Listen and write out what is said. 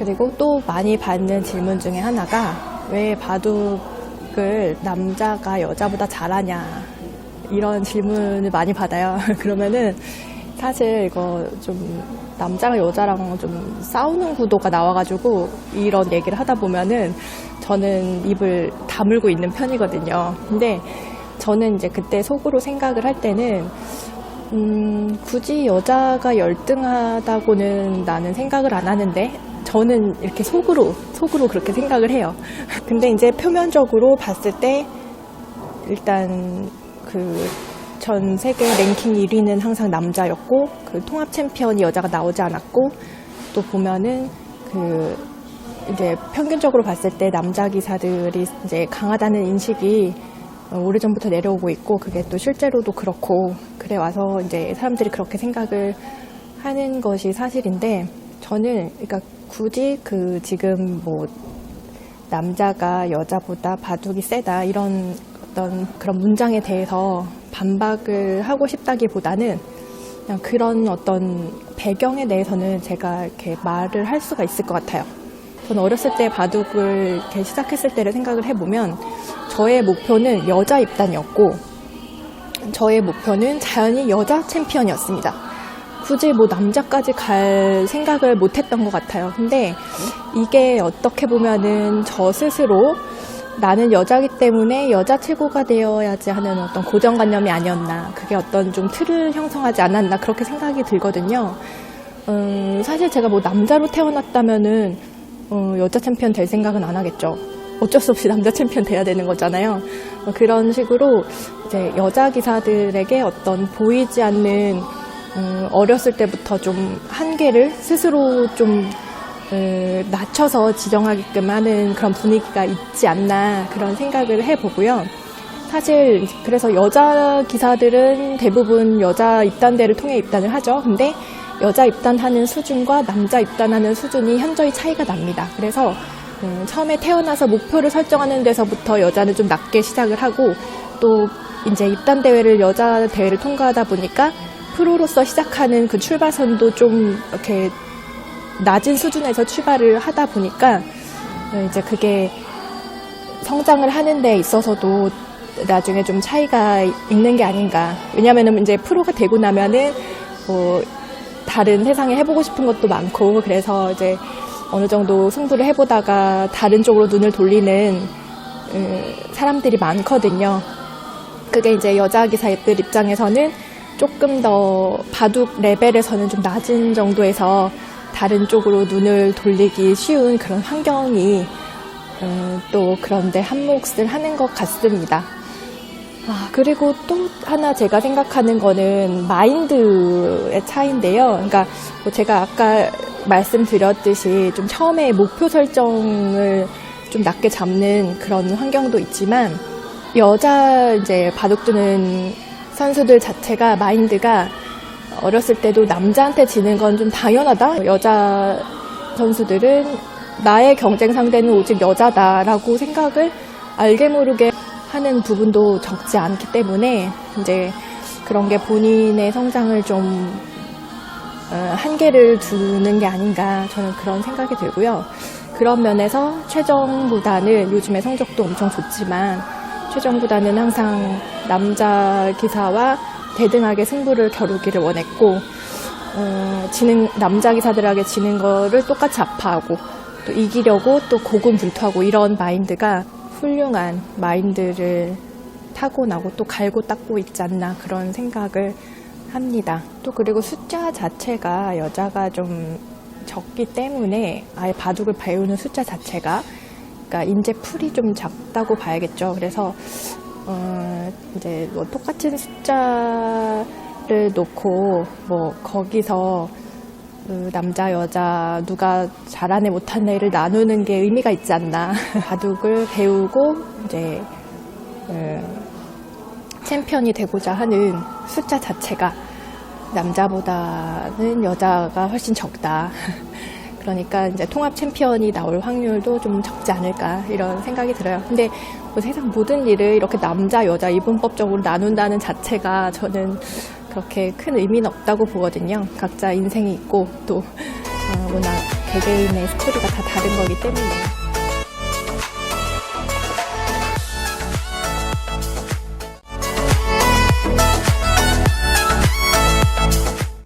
그리고 또 많이 받는 질문 중에 하나가 왜 바둑을 남자가 여자보다 잘하냐 이런 질문을 많이 받아요. 그러면은 사실 이거 좀 남자랑 여자랑 좀 싸우는 구도가 나와가지고 이런 얘기를 하다 보면은 저는 입을 다물고 있는 편이거든요. 근데 저는 이제 그때 속으로 생각을 할 때는 음, 굳이 여자가 열등하다고는 나는 생각을 안 하는데 저는 이렇게 속으로 속으로 그렇게 생각을 해요. 근데 이제 표면적으로 봤을 때 일단 그 전 세계 랭킹 1위는 항상 남자였고 그 통합 챔피언이 여자가 나오지 않았고 또 보면은 그 이제 평균적으로 봤을 때 남자 기사들이 이제 강하다는 인식이 어, 오래전부터 내려오고 있고 그게 또 실제로도 그렇고 그래 와서 이제 사람들이 그렇게 생각을 하는 것이 사실인데 저는 그러니까 굳이 그 지금 뭐 남자가 여자보다 바둑이 세다 이런 어떤 그런 문장에 대해서 반박을 하고 싶다기보다는 그냥 그런 어떤 배경에 대해서는 제가 이렇게 말을 할 수가 있을 것 같아요. 저는 어렸을 때 바둑을 이렇게 시작했을 때를 생각을 해보면 저의 목표는 여자 입단이었고 저의 목표는 자연히 여자 챔피언이었습니다. 굳이 뭐 남자까지 갈 생각을 못 했던 것 같아요. 근데 이게 어떻게 보면은 저 스스로 나는 여자기 때문에 여자 최고가 되어야지 하는 어떤 고정관념이 아니었나. 그게 어떤 좀 틀을 형성하지 않았나. 그렇게 생각이 들거든요. 음, 사실 제가 뭐 남자로 태어났다면은 어, 여자 챔피언 될 생각은 안 하겠죠. 어쩔 수 없이 남자 챔피언 돼야 되는 거잖아요. 어, 그런 식으로 이제 여자 기사들에게 어떤 보이지 않는 음, 어렸을 때부터 좀 한계를 스스로 좀 어, 낮춰서 지정하게끔 하는 그런 분위기가 있지 않나 그런 생각을 해보고요. 사실 그래서 여자 기사들은 대부분 여자 입단대를 통해 입단을 하죠. 근데 여자 입단하는 수준과 남자 입단하는 수준이 현저히 차이가 납니다. 그래서 음, 처음에 태어나서 목표를 설정하는 데서부터 여자는 좀 낮게 시작을 하고 또 이제 입단 대회를 여자 대회를 통과하다 보니까 프로로서 시작하는 그 출발선도 좀 이렇게 낮은 수준에서 출발을 하다 보니까 이제 그게 성장을 하는 데 있어서도 나중에 좀 차이가 있는 게 아닌가. 왜냐면은 이제 프로가 되고 나면은 뭐 다른 세상에 해보고 싶은 것도 많고 그래서 이제 어느 정도 승부를 해보다가 다른 쪽으로 눈을 돌리는 음, 사람들이 많거든요. 그게 이제 여자 기사들 입장에서는 조금 더 바둑 레벨에서는 좀 낮은 정도에서 다른 쪽으로 눈을 돌리기 쉬운 그런 환경이 음, 또 그런데 한 몫을 하는 것 같습니다. 아, 그리고 또 하나 제가 생각하는 거는 마인드의 차이인데요. 그러니까 뭐 제가 아까 말씀드렸듯이 좀 처음에 목표 설정을 좀 낮게 잡는 그런 환경도 있지만 여자 이제 바둑 두는 선수들 자체가 마인드가 어렸을 때도 남자한테 지는 건 좀 당연하다. 여자 선수들은 나의 경쟁 상대는 오직 여자다라고 생각을 알게 모르게 하는 부분도 적지 않기 때문에 이제 그런 게 본인의 성장을 좀 어, 한계를 두는 게 아닌가 저는 그런 생각이 들고요. 그런 면에서 최정보다는 요즘에 성적도 엄청 좋지만 최정보다는 항상 남자 기사와 대등하게 승부를 겨루기를 원했고 어, 지는 남자 기사들에게 지는 거를 똑같이 아파하고 또 이기려고 또 고군분투하고 이런 마인드가 훌륭한 마인드를 타고나고 또 갈고 닦고 있지 않나 그런 생각을 합니다. 또 그리고 숫자 자체가 여자가 좀 적기 때문에 아예 바둑을 배우는 숫자 자체가 그러니까 인재 풀이 좀 작다고 봐야겠죠. 그래서 어 이제 뭐 똑같은 숫자를 놓고 뭐 거기서 그 남자 여자 누가 잘하네 못하네를 나누는 게 의미가 있지 않나 바둑을 배우고 이제 음, 챔피언이 되고자 하는 숫자 자체가 남자보다는 여자가 훨씬 적다. 그러니까 이제 통합 챔피언이 나올 확률도 좀 적지 않을까 이런 생각이 들어요. 근데 뭐 세상 모든 일을 이렇게 남자 여자 이분법적으로 나눈다는 자체가 저는 그렇게 큰 의미는 없다고 보거든요. 각자 인생이 있고 또 어, 워낙 개개인의 스토리가 다 다른 거기 때문에